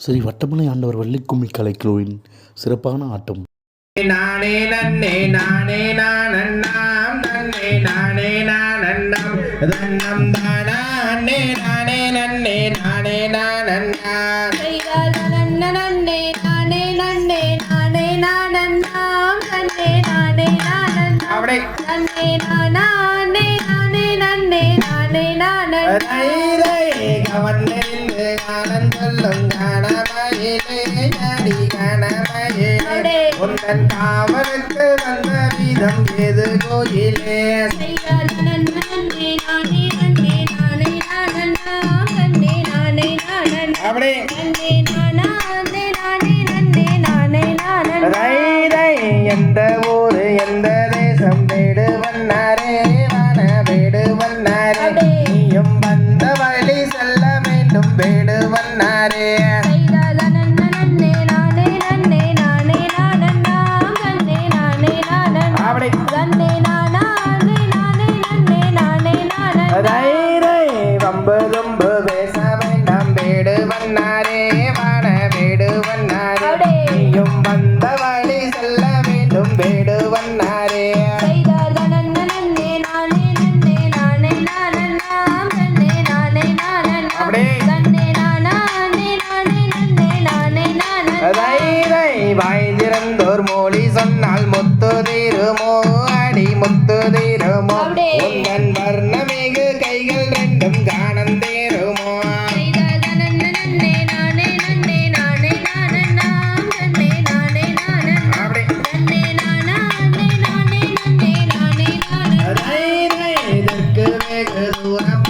ஸ்ரீ வட்டமலை ஆண்டவர் வள்ளிக்கும்மி கலைக்குழுவின் சிறப்பான ஆட்டம். நானே நன்னே நானே நானண்ணாம் நன்னே நானே நானண்ணாம் தன்னம் தானே நானே நன்னே நானே நானண்ணா நன்னே நானே நன்னே நானே நானண்ணாம் நன்னே நானே நானண்ணாம் நன்னே நானே நானே நன்னே நானே நானண்ணாம் தைதை கவர்ந்து காணன் சொல்லும் காணமயிலே உந்தன் காவலுக்கு வந்த விதம் எது கோயிலே அப்படி எந்த ஊரு எந்த தேசம் வேடு வண்ணாரே வன வேடு வண்ணாரே. நீயும் வந்த வழி செல்ல வேண்டும் வேடு வண்ணாரே நன்னே நானே நன்னே நானே நானண்ணாம் நன்னே நானே நானண்ணாம் அப்படி நன்னே நானே நானே நன்னே நானே நானண்ணாம் தைதை வம்பு தும்பு பேச வேண்டாம் வேடு வண்ணாரே வன வேடு வண்ணாரே நீயும் வந்த வாய்ந்திருந்தோர் மொழி சொன்னால் முத்து தீருமோ அடி முத்து தீருமோ உந்தன் வர்ணமிகு கைகள் ரெண்டும் காணம் தேருமோ தூரம்